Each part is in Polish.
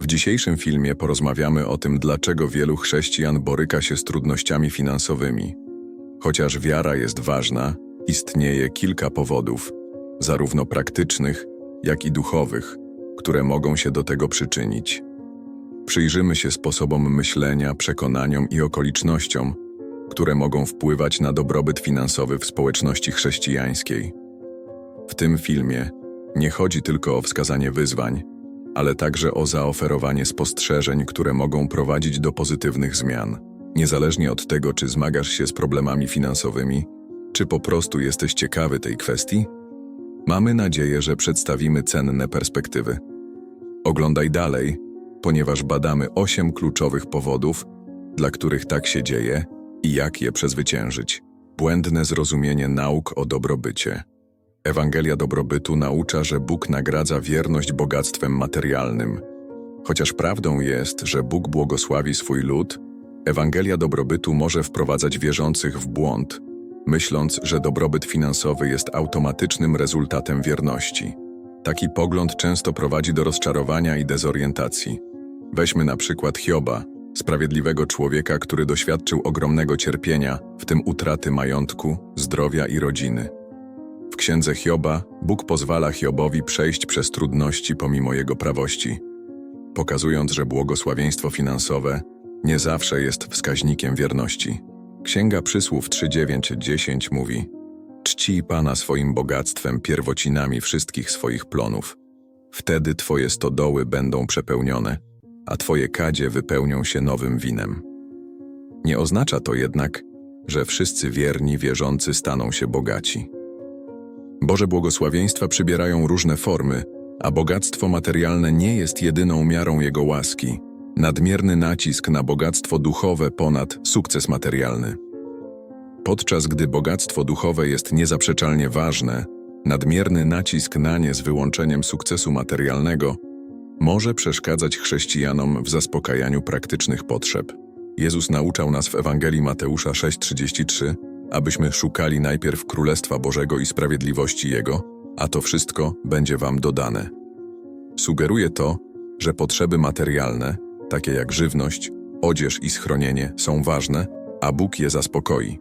W dzisiejszym filmie porozmawiamy o tym, dlaczego wielu chrześcijan boryka się z trudnościami finansowymi. Chociaż wiara jest ważna, istnieje kilka powodów, zarówno praktycznych, jak i duchowych, które mogą się do tego przyczynić. Przyjrzymy się sposobom myślenia, przekonaniom i okolicznościom, które mogą wpływać na dobrobyt finansowy w społeczności chrześcijańskiej. W tym filmie nie chodzi tylko o wskazanie wyzwań, ale także o zaoferowanie spostrzeżeń, które mogą prowadzić do pozytywnych zmian. Niezależnie od tego, czy zmagasz się z problemami finansowymi, czy po prostu jesteś ciekawy tej kwestii, mamy nadzieję, że przedstawimy cenne perspektywy. Oglądaj dalej, ponieważ badamy osiem kluczowych powodów, dla których tak się dzieje i jak je przezwyciężyć. Błędne zrozumienie nauk o dobrobycie. Ewangelia dobrobytu naucza, że Bóg nagradza wierność bogactwem materialnym. Chociaż prawdą jest, że Bóg błogosławi swój lud, Ewangelia dobrobytu może wprowadzać wierzących w błąd, myśląc, że dobrobyt finansowy jest automatycznym rezultatem wierności. Taki pogląd często prowadzi do rozczarowania i dezorientacji. Weźmy na przykład Hioba, sprawiedliwego człowieka, który doświadczył ogromnego cierpienia, w tym utraty majątku, zdrowia i rodziny. W księdze Hioba Bóg pozwala Hiobowi przejść przez trudności pomimo jego prawości, pokazując, że błogosławieństwo finansowe nie zawsze jest wskaźnikiem wierności. Księga Przysłów 3.9.10 mówi Czcij Pana swoim bogactwem, pierwocinami wszystkich swoich plonów. Wtedy Twoje stodoły będą przepełnione, a Twoje kadzie wypełnią się nowym winem. Nie oznacza to jednak, że wszyscy wierni wierzący staną się bogaci. Boże błogosławieństwa przybierają różne formy, a bogactwo materialne nie jest jedyną miarą Jego łaski. Nadmierny nacisk na bogactwo duchowe ponad sukces materialny. Podczas gdy bogactwo duchowe jest niezaprzeczalnie ważne, nadmierny nacisk na nie z wyłączeniem sukcesu materialnego może przeszkadzać chrześcijanom w zaspokajaniu praktycznych potrzeb. Jezus nauczał nas w Ewangelii Mateusza 6:33, abyśmy szukali najpierw Królestwa Bożego i sprawiedliwości Jego, a to wszystko będzie wam dodane. Sugeruje to, że potrzeby materialne, takie jak żywność, odzież i schronienie, są ważne, a Bóg je zaspokoi.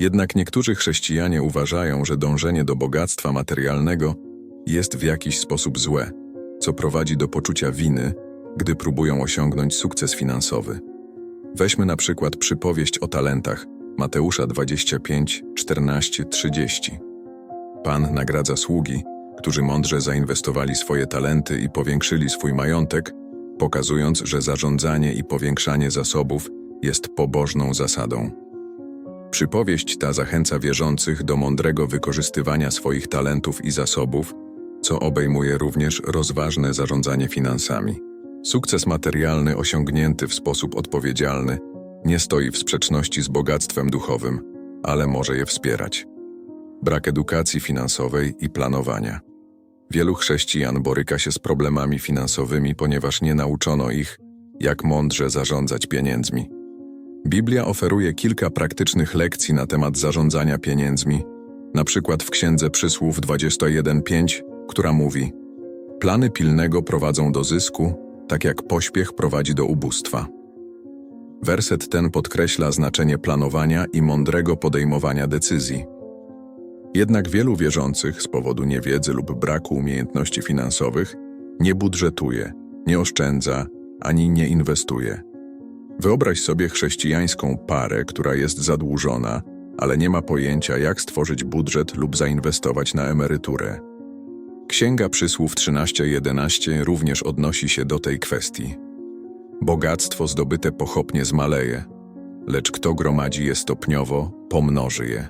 Jednak niektórzy chrześcijanie uważają, że dążenie do bogactwa materialnego jest w jakiś sposób złe, co prowadzi do poczucia winy, gdy próbują osiągnąć sukces finansowy. Weźmy na przykład przypowieść o talentach Mateusza 25, 14, 30. Pan nagradza sługi, którzy mądrze zainwestowali swoje talenty i powiększyli swój majątek, pokazując, że zarządzanie i powiększanie zasobów jest pobożną zasadą. Przypowieść ta zachęca wierzących do mądrego wykorzystywania swoich talentów i zasobów, co obejmuje również rozważne zarządzanie finansami. Sukces materialny osiągnięty w sposób odpowiedzialny nie stoi w sprzeczności z bogactwem duchowym, ale może je wspierać. Brak edukacji finansowej i planowania. Wielu chrześcijan boryka się z problemami finansowymi, ponieważ nie nauczono ich, jak mądrze zarządzać pieniędzmi. Biblia oferuje kilka praktycznych lekcji na temat zarządzania pieniędzmi, na przykład w Księdze Przysłów 21.5, która mówi Plany pilnego prowadzą do zysku, tak jak pośpiech prowadzi do ubóstwa. Werset ten podkreśla znaczenie planowania i mądrego podejmowania decyzji. Jednak wielu wierzących z powodu niewiedzy lub braku umiejętności finansowych nie budżetuje, nie oszczędza ani nie inwestuje. Wyobraź sobie chrześcijańską parę, która jest zadłużona, ale nie ma pojęcia, jak stworzyć budżet lub zainwestować na emeryturę. Księga Przysłów 13:11 również odnosi się do tej kwestii. Bogactwo zdobyte pochopnie zmaleje, lecz kto gromadzi je stopniowo, pomnoży je.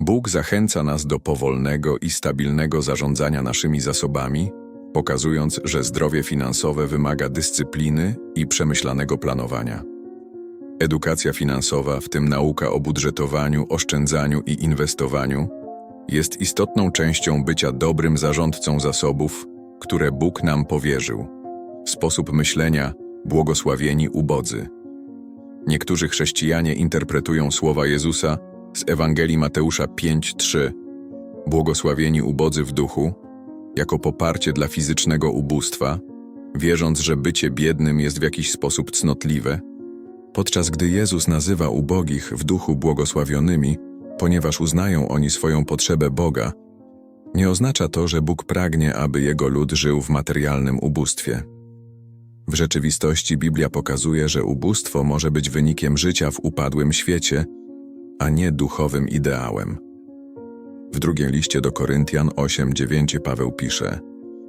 Bóg zachęca nas do powolnego i stabilnego zarządzania naszymi zasobami, pokazując, że zdrowie finansowe wymaga dyscypliny i przemyślanego planowania. Edukacja finansowa, w tym nauka o budżetowaniu, oszczędzaniu i inwestowaniu, jest istotną częścią bycia dobrym zarządcą zasobów, które Bóg nam powierzył. Sposób myślenia błogosławieni ubodzy. Niektórzy chrześcijanie interpretują słowa Jezusa z Ewangelii Mateusza 5:3 Błogosławieni ubodzy w duchu jako poparcie dla fizycznego ubóstwa, wierząc, że bycie biednym jest w jakiś sposób cnotliwe, podczas gdy Jezus nazywa ubogich w duchu błogosławionymi, ponieważ uznają oni swoją potrzebę Boga, nie oznacza to, że Bóg pragnie, aby Jego lud żył w materialnym ubóstwie. W rzeczywistości Biblia pokazuje, że ubóstwo może być wynikiem życia w upadłym świecie, a nie duchowym ideałem. W drugim liście do Koryntian 8:9 Paweł pisze: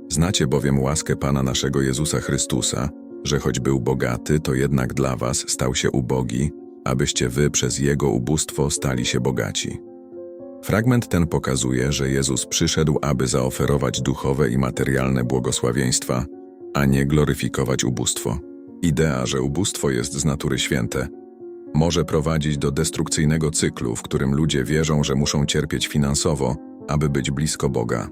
Znacie bowiem łaskę Pana naszego Jezusa Chrystusa, że choć był bogaty, to jednak dla was stał się ubogi, abyście wy przez jego ubóstwo stali się bogaci. Fragment ten pokazuje, że Jezus przyszedł, aby zaoferować duchowe i materialne błogosławieństwa, a nie gloryfikować ubóstwo. Idea, że ubóstwo jest z natury święte, może prowadzić do destrukcyjnego cyklu, w którym ludzie wierzą, że muszą cierpieć finansowo, aby być blisko Boga.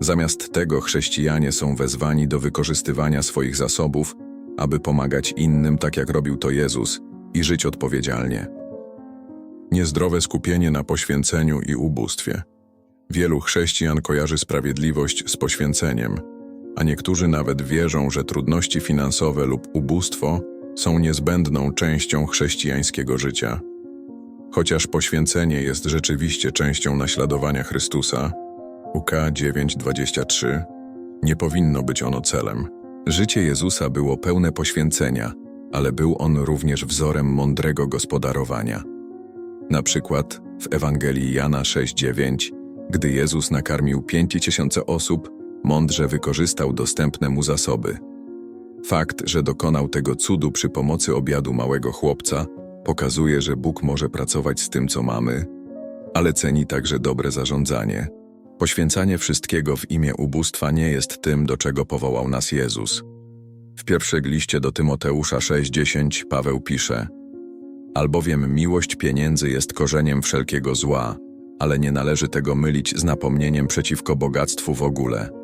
Zamiast tego chrześcijanie są wezwani do wykorzystywania swoich zasobów, aby pomagać innym tak jak robił to Jezus i żyć odpowiedzialnie. Niezdrowe skupienie na poświęceniu i ubóstwie. Wielu chrześcijan kojarzy sprawiedliwość z poświęceniem, a niektórzy nawet wierzą, że trudności finansowe lub ubóstwo są niezbędną częścią chrześcijańskiego życia. Chociaż poświęcenie jest rzeczywiście częścią naśladowania Chrystusa, UK 9:23, nie powinno być ono celem. Życie Jezusa było pełne poświęcenia, ale był on również wzorem mądrego gospodarowania. Na przykład w Ewangelii Jana 6:9, gdy Jezus nakarmił 5000 osób, mądrze wykorzystał dostępne mu zasoby. Fakt, że dokonał tego cudu przy pomocy obiadu małego chłopca, pokazuje, że Bóg może pracować z tym, co mamy, ale ceni także dobre zarządzanie. Poświęcanie wszystkiego w imię ubóstwa nie jest tym, do czego powołał nas Jezus. W pierwszym liście do Tymoteusza 6:10 Paweł pisze: Albowiem miłość pieniędzy jest korzeniem wszelkiego zła, ale nie należy tego mylić z napomnieniem przeciwko bogactwu w ogóle.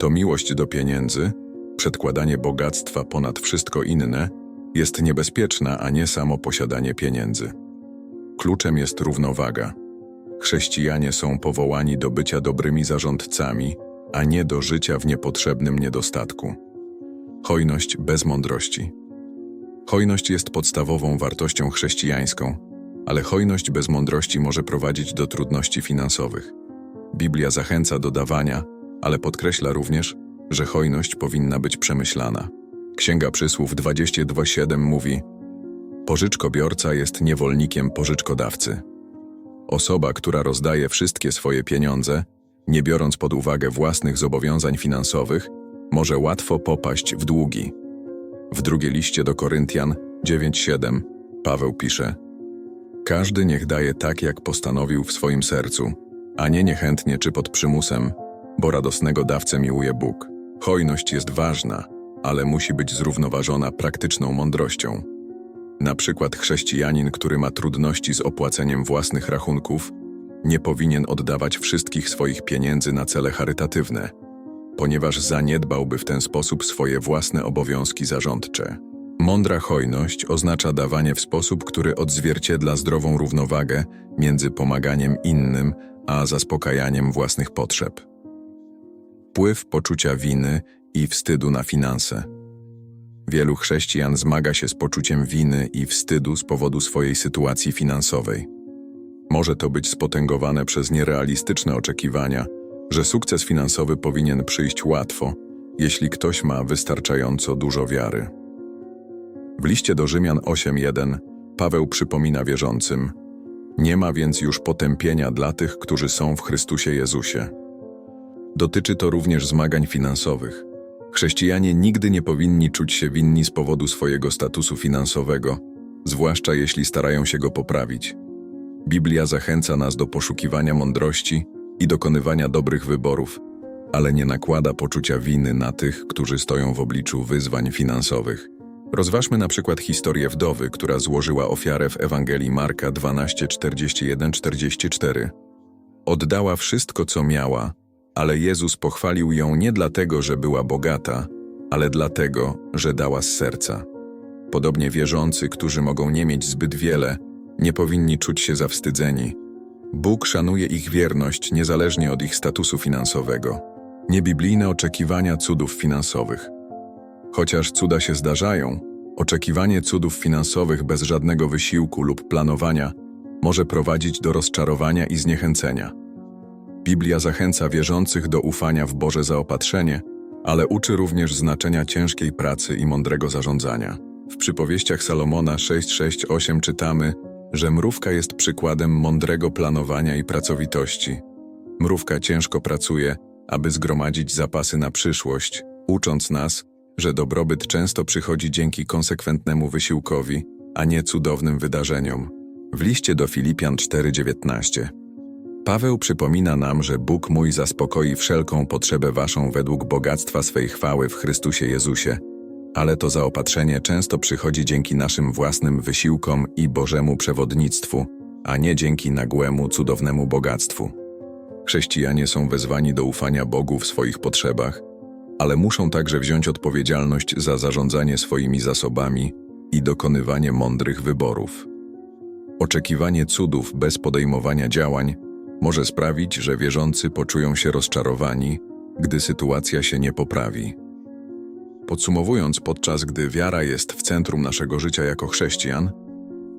To miłość do pieniędzy, przedkładanie bogactwa ponad wszystko inne, jest niebezpieczna, a nie samo posiadanie pieniędzy. Kluczem jest równowaga. Chrześcijanie są powołani do bycia dobrymi zarządcami, a nie do życia w niepotrzebnym niedostatku. Hojność bez mądrości. Hojność jest podstawową wartością chrześcijańską, ale hojność bez mądrości może prowadzić do trudności finansowych. Biblia zachęca do dawania, ale podkreśla również, że hojność powinna być przemyślana. Księga Przysłów 22:7 mówi: Pożyczkobiorca jest niewolnikiem pożyczkodawcy. Osoba, która rozdaje wszystkie swoje pieniądze, nie biorąc pod uwagę własnych zobowiązań finansowych, może łatwo popaść w długi. W drugiej liście do Koryntian 9:7 Paweł pisze: Każdy niech daje tak, jak postanowił w swoim sercu, a nie niechętnie czy pod przymusem, bo radosnego dawcę miłuje Bóg. Hojność jest ważna, ale musi być zrównoważona praktyczną mądrością. Na przykład chrześcijanin, który ma trudności z opłaceniem własnych rachunków, nie powinien oddawać wszystkich swoich pieniędzy na cele charytatywne, ponieważ zaniedbałby w ten sposób swoje własne obowiązki zarządcze. Mądra hojność oznacza dawanie w sposób, który odzwierciedla zdrową równowagę między pomaganiem innym a zaspokajaniem własnych potrzeb. Wpływ poczucia winy i wstydu na finanse. Wielu chrześcijan zmaga się z poczuciem winy i wstydu z powodu swojej sytuacji finansowej. Może to być spotęgowane przez nierealistyczne oczekiwania, że sukces finansowy powinien przyjść łatwo, jeśli ktoś ma wystarczająco dużo wiary. W liście do Rzymian 8:1 Paweł przypomina wierzącym: Nie ma więc już potępienia dla tych, którzy są w Chrystusie Jezusie. Dotyczy to również zmagań finansowych. Chrześcijanie nigdy nie powinni czuć się winni z powodu swojego statusu finansowego, zwłaszcza jeśli starają się go poprawić. Biblia zachęca nas do poszukiwania mądrości i dokonywania dobrych wyborów, ale nie nakłada poczucia winy na tych, którzy stoją w obliczu wyzwań finansowych. Rozważmy na przykład historię wdowy, która złożyła ofiarę w Ewangelii Marka 12:41-44. Oddała wszystko, co miała, ale Jezus pochwalił ją nie dlatego, że była bogata, ale dlatego, że dała z serca. Podobnie wierzący, którzy mogą nie mieć zbyt wiele, nie powinni czuć się zawstydzeni. Bóg szanuje ich wierność niezależnie od ich statusu finansowego. Niebiblijne oczekiwania cudów finansowych. Chociaż cuda się zdarzają, oczekiwanie cudów finansowych bez żadnego wysiłku lub planowania może prowadzić do rozczarowania i zniechęcenia. Biblia zachęca wierzących do ufania w Boże zaopatrzenie, ale uczy również znaczenia ciężkiej pracy i mądrego zarządzania. W przypowieściach Salomona 6:6-8 czytamy, że mrówka jest przykładem mądrego planowania i pracowitości. Mrówka ciężko pracuje, aby zgromadzić zapasy na przyszłość, ucząc nas, że dobrobyt często przychodzi dzięki konsekwentnemu wysiłkowi, a nie cudownym wydarzeniom. W liście do Filipian 4:19 Paweł przypomina nam, że Bóg mój zaspokoi wszelką potrzebę waszą według bogactwa swej chwały w Chrystusie Jezusie, ale to zaopatrzenie często przychodzi dzięki naszym własnym wysiłkom i Bożemu przewodnictwu, a nie dzięki nagłemu, cudownemu bogactwu. Chrześcijanie są wezwani do ufania Bogu w swoich potrzebach, ale muszą także wziąć odpowiedzialność za zarządzanie swoimi zasobami i dokonywanie mądrych wyborów. Oczekiwanie cudów bez podejmowania działań może sprawić, że wierzący poczują się rozczarowani, gdy sytuacja się nie poprawi. Podsumowując, podczas gdy wiara jest w centrum naszego życia jako chrześcijan,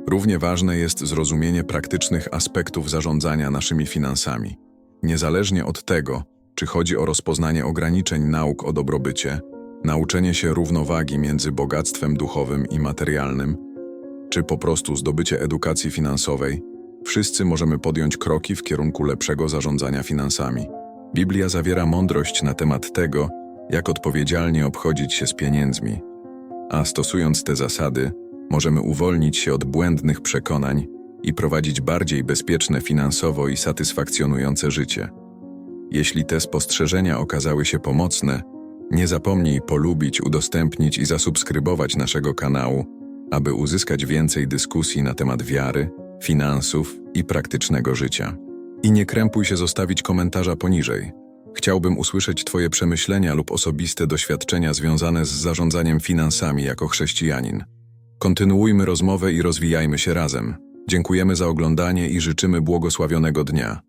równie ważne jest zrozumienie praktycznych aspektów zarządzania naszymi finansami. Niezależnie od tego, czy chodzi o rozpoznanie ograniczeń nauk o dobrobycie, nauczenie się równowagi między bogactwem duchowym i materialnym, czy po prostu zdobycie edukacji finansowej, wszyscy możemy podjąć kroki w kierunku lepszego zarządzania finansami. Biblia zawiera mądrość na temat tego, jak odpowiedzialnie obchodzić się z pieniędzmi. A stosując te zasady, możemy uwolnić się od błędnych przekonań i prowadzić bardziej bezpieczne finansowo i satysfakcjonujące życie. Jeśli te spostrzeżenia okazały się pomocne, nie zapomnij polubić, udostępnić i zasubskrybować naszego kanału, aby uzyskać więcej dyskusji na temat wiary, finansów i praktycznego życia. I nie krępuj się zostawić komentarza poniżej. Chciałbym usłyszeć Twoje przemyślenia lub osobiste doświadczenia związane z zarządzaniem finansami jako chrześcijanin. Kontynuujmy rozmowę i rozwijajmy się razem. Dziękujemy za oglądanie i życzymy błogosławionego dnia.